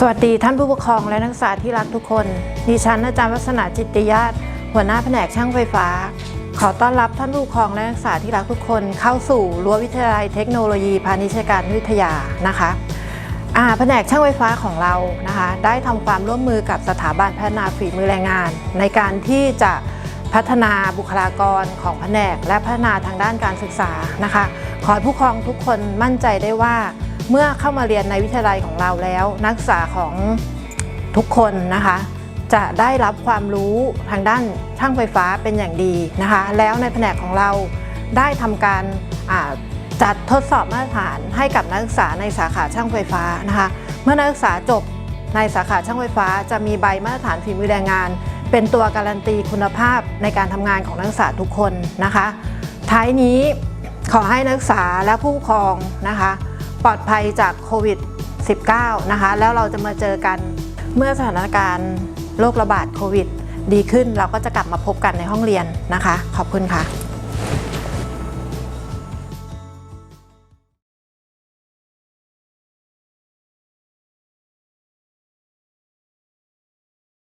สวัสดีท่านผู้ปกครองและนักศึกษาที่รักทุกคน ดิฉันอาจารย์วัฒนาจิตติยาตหัวหน้าแผนกช่างไฟฟ้า ขอต้อนรับท่านผู้ปกครองและนักศึกษาที่รักทุกคน เข้าสู่รั้ววิทยาลัยเทคโนโลยีพาณิชยการวิทยานะคะอาแผนกช่างไฟฟ้าของเรานะคะ ได้ทำความร่วมมือกับสถาบันพัฒนาฝีมือแรงงาน ในการที่จะพัฒนาบุคลากรของแผนก และพัฒนาทางด้านการศึกษานะคะ ขอผู้ปกครองทุกคนมั่นใจได้ว่า เมื่อเข้ามาเรียนในวิทยาลัยของเราแล้ว นักศึกษาของทุกคนนะคะ จะได้รับความรู้ทางด้านช่างไฟฟ้าเป็นอย่างดีนะคะ แล้วในแผนกของเราได้ทำการจัดทดสอบมาตรฐานให้กับนักศึกษาในสาขาช่างไฟฟ้านะคะ เมื่อนักศึกษาจบในสาขาช่างไฟฟ้า จะมีใบมาตรฐานฝีมือแรงงาน เป็นตัวการันตีคุณภาพในการทำงานของนักศึกษาทุกคนนะคะ ท้ายนี้ขอให้นักศึกษาและผู้ปกครองนะคะ ปลอดภัยจากโควิด -19 นะคะ แล้วเราจะมาเจอกันเมื่อสถานการณ์โรคระบาดโควิด ดีขึ้นเราก็จะกลับมาพบกันในห้องเรียนนะคะ ขอบคุณค่ะ